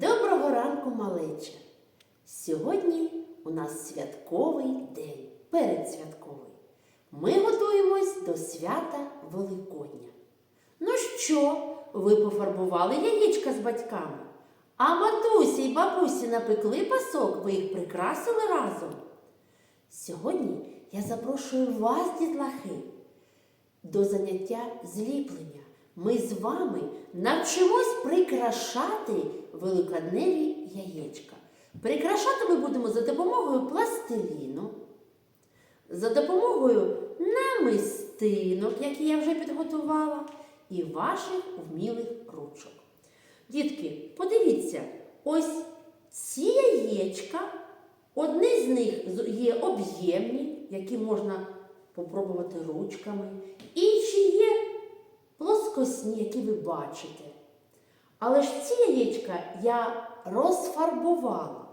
Доброго ранку, малеча! Сьогодні у нас святковий день, передсвятковий. Ми готуємось до свята Великодня. Ну що, ви пофарбували яєчка з батьками? А матусі й бабусі напекли пасок, ви їх прикрасили разом. Сьогодні я запрошую вас, дітлахи, до заняття зліплення. Ми з вами навчимось прикрашати великодневі яєчка. Прикрашати ми будемо за допомогою пластиліну, за допомогою намистинок, які я вже підготувала, і ваших вмілих ручок. Дітки, подивіться, ось ці яєчка, одні з них є об'ємні, які можна попробувати ручками, плоскосні, які ви бачите. Але ж ці яєчка я розфарбувала.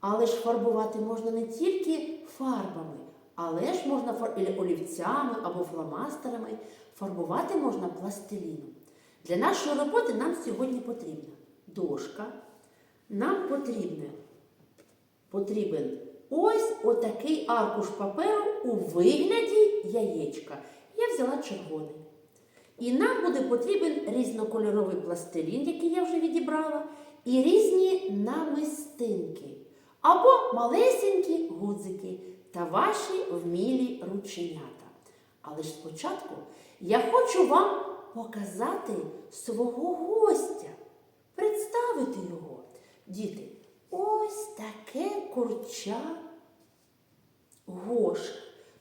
Але ж фарбувати можна не тільки фарбами, але ж можна олівцями або фломастерами. Фарбувати можна пластиліном. Для нашої роботи нам сьогодні потрібна дошка. Нам потрібне, потрібен ось отакий аркуш паперу у вигляді яєчка. Я взяла червоний. І нам буде потрібен різнокольоровий пластилін, який я вже відібрала, і різні намистинки, або малесенькі гудзики та ваші вмілі рученята. Але ж спочатку я хочу вам показати свого гостя, представити його. Діти, ось таке курча Гоша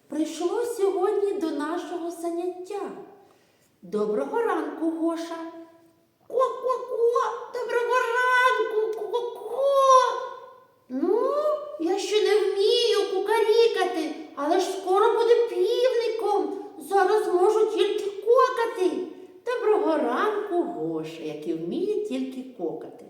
прийшло сьогодні до нашого заняття. Доброго ранку, Гоша. Ко-ко-ко, доброго ранку, ко-ко. Ну, я ще не вмію кукарікати, але ж скоро буду півником. Зараз можу тільки кокати. Доброго ранку, Гоша, який вміє тільки кокати.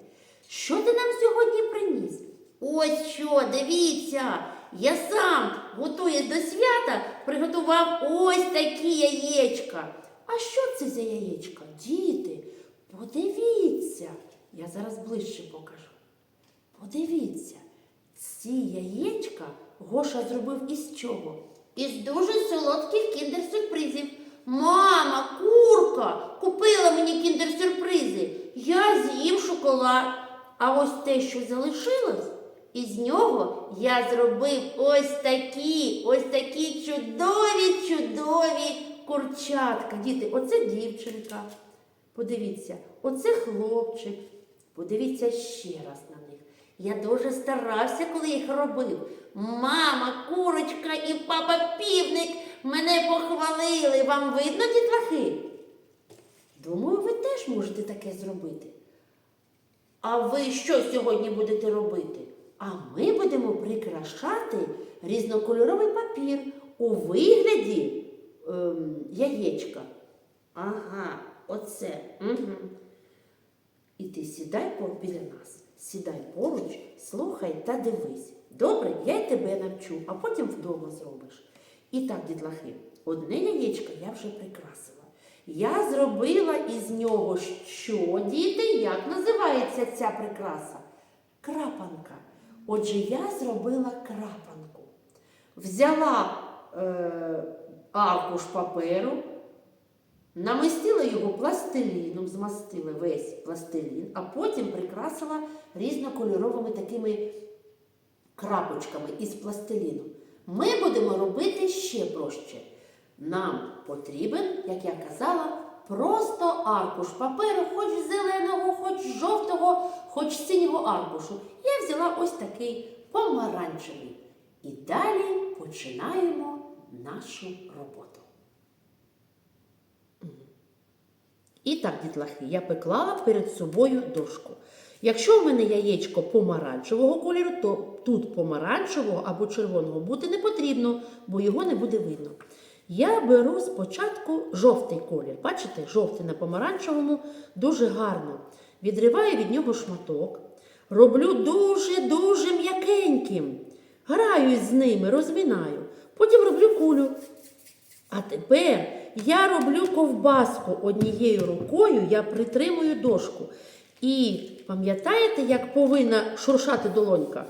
Що ти нам сьогодні приніс? Ось що, дивіться, я сам, готуючи до свята, приготував ось такі яєчка. А що це за яєчка? Діти, подивіться. Я зараз ближче покажу. Подивіться, ці яєчка Гоша зробив із чого? Із дуже солодких кіндер-сюрпризів. Мама, курка, купила мені кіндер-сюрпризи. Я з'їв шоколад. А ось те, що залишилось, із нього я зробив ось такі, ось такі чудові, чудові курчатка. Діти, оце дівчинка. Подивіться, оце хлопчик. Подивіться ще раз на них. Я дуже старався, коли їх робив. Мама, курочка і папа півник мене похвалили. Вам видно, дітлахи? Думаю, ви теж можете таке зробити. А ви що сьогодні будете робити? А ми будемо прикрашати різнокольоровий папір у вигляді ем, яєчка. Ага, оце. Угу. І ти сідай біля нас, сідай поруч, слухай та дивись. Добре, я й тебе навчу, а потім вдома зробиш. І так, дітлахи, одне яєчко я вже прикрасила. Я зробила із нього що, діти? Як називається ця прикраса? Крапанка. Отже, я зробила крапанку. Взяла е, аркуш паперу, намистила його пластиліном, змастила весь пластилін, а потім прикрасила різнокольоровими такими крапочками із пластиліну. Ми будемо робити ще проще. Нам потрібен, як я казала, просто аркуш паперу, хоч зеленого, хоч жовтого, хоч синього аркушу. Я взяла ось такий помаранчевий. І далі починаємо нашу роботу. І так, дітлахи, я поклала перед собою дошку. Якщо в мене яєчко помаранчевого кольору, то тут помаранчевого або червоного бути не потрібно, бо його не буде видно. Я беру спочатку жовтий колір. Бачите, жовтий на помаранчевому дуже гарно. Відриваю від нього шматок, роблю дуже-дуже м'якеньким. Граю з ними, розмінаю. Потім роблю кулю. А тепер я роблю ковбаску однією рукою, я притримую дошку. І пам'ятаєте, як повинна шуршати долонька?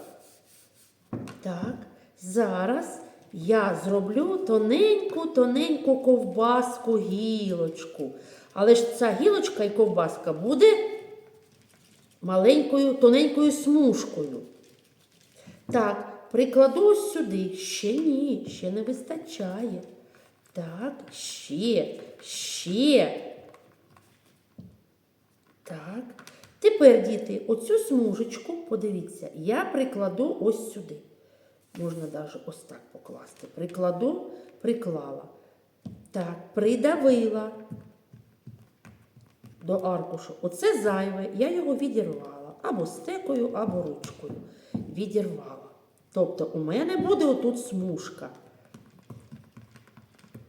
Так, зараз я зроблю тоненьку-тоненьку ковбаску гілочку. Але ж ця гілочка і ковбаска буде маленькою, тоненькою смужкою. Так, прикладу ось сюди. Ще ні, ще не вистачає. Так, ще, ще. Так. Тепер, діти, оцю смужечку, подивіться, я прикладу ось сюди. Можна навіть ось так покласти. Прикладу, приклала. Так, придавила до аркушу. Оце зайве, я його відірвала. Або стекою, або ручкою. Відірвала. Тобто у мене буде отут смужка.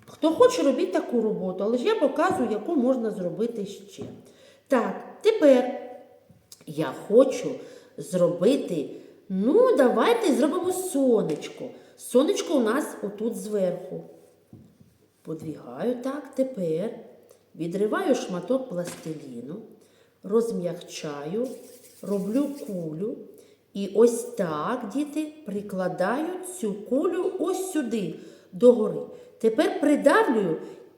Хто хоче, робіть таку роботу, але ж я показую, яку можна зробити ще. Так, тепер я хочу зробити. Ну, давайте зробимо сонечко. Сонечко у нас отут зверху. Подвігаю так, тепер відриваю шматок пластиліну, розм'якчаю, роблю кулю. І ось так, діти, прикладаю цю кулю ось сюди, догори. Тепер придавлюю,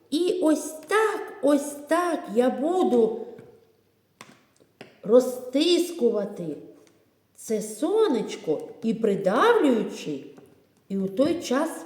і ось так, ось так я буду розтискувати це сонечко і придавлюючи, і у той час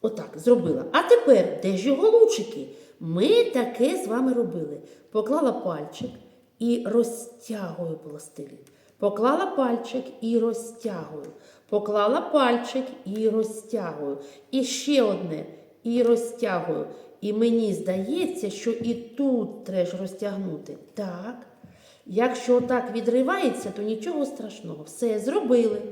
отак зробила. А тепер, де ж його лучики? Ми таке з вами робили. Поклала пальчик і розтягую пластилін. Поклала пальчик і розтягую. Поклала пальчик і розтягую. І ще одне і розтягую. І мені здається, що і тут треба розтягнути. Так. Якщо так відривається, то нічого страшного. Все зробили.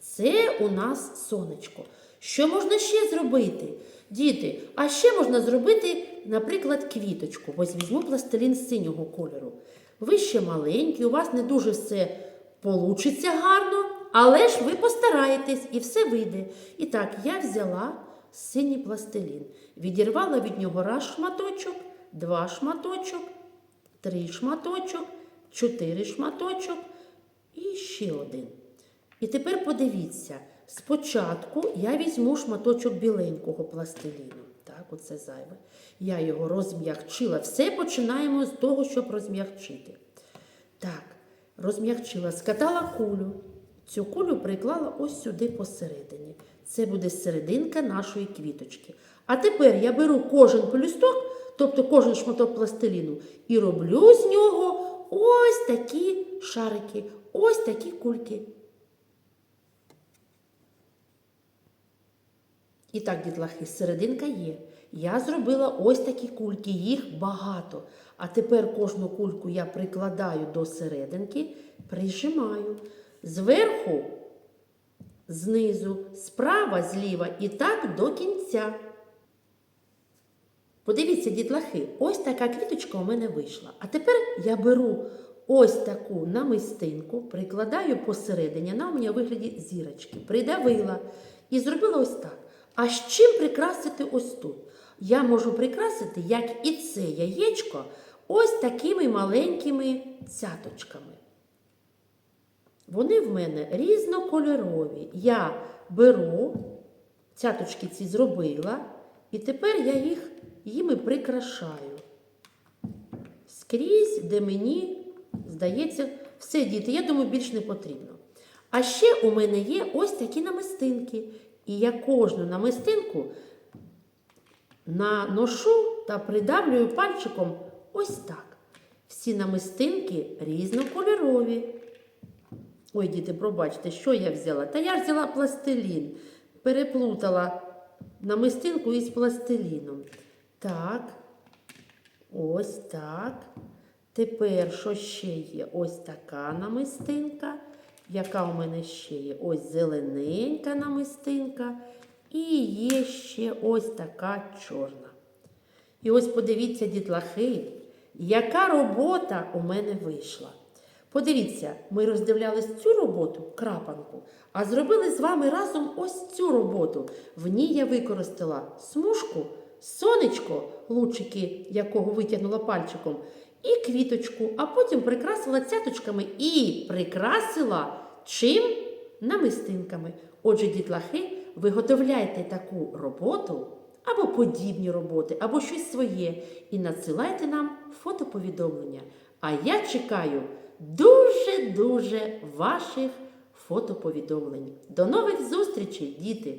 Це у нас сонечко. Що можна ще зробити? Діти, а ще можна зробити, наприклад, квіточку. Ось візьму пластилін синього кольору. Ви ще маленькі, у вас не дуже все получиться гарно, але ж ви постараєтесь і все вийде. І так, я взяла синій пластилін, відірвала від нього раз шматочок, два шматочок, три шматочок, чотири шматочок і ще один. І тепер подивіться, спочатку я візьму шматочок біленького пластиліну. Так, оце зайве. Я його розм'якчила. Все починаємо з того, щоб розм'якчити. Розм'якчила, скатала кулю. Цю кулю приклала ось сюди посередині. Це буде серединка нашої квіточки. А тепер я беру кожен пелюсток, тобто кожен шматок пластиліну, і роблю з нього ось такі шарики, ось такі кульки. І так, дітлахи, серединка є. Я зробила ось такі кульки, їх багато. А тепер кожну кульку я прикладаю до серединки, прижимаю. Зверху, знизу, справа, зліва і так до кінця. Подивіться, дітлахи, ось така квіточка у мене вийшла. А тепер я беру ось таку намистинку, прикладаю посередині, вона у мене у вигляді зірочки, придавила і зробила ось так. А з чим прикрасити ось тут? Я можу прикрасити, як і це яєчко, ось такими маленькими цяточками. Вони в мене різнокольорові. Я беру, цяточки ці зробила, і тепер я їх їми прикрашаю. Скрізь, де мені, здається, все діти, я думаю, більш не потрібно. А ще у мене є ось такі намистинки. І я кожну намистинку наношу та придавлюю пальчиком ось так. Всі намистинки різнокольорові. Ой, діти, пробачте, що я взяла? Та я взяла пластилін. Переплутала намистинку із пластиліном. Так, ось так. Тепер, що ще є? Ось така намистинка. Яка у мене ще є? Ось зелененька намистинка. І є ще ось така чорна. І ось подивіться, дітлахи, яка робота у мене вийшла. Подивіться, ми роздивлялись цю роботу, крапанку, а зробили з вами разом ось цю роботу. В ній я використала смужку, сонечко, лучики, якого витягнула пальчиком, і квіточку, а потім прикрасила цяточками і прикрасила чим? Намистинками. Отже, дітлахи, виготовляйте таку роботу або подібні роботи, або щось своє, і надсилайте нам фотоповідомлення. А я чекаю дуже-дуже ваших фотоповідомлень. До нових зустрічей, діти!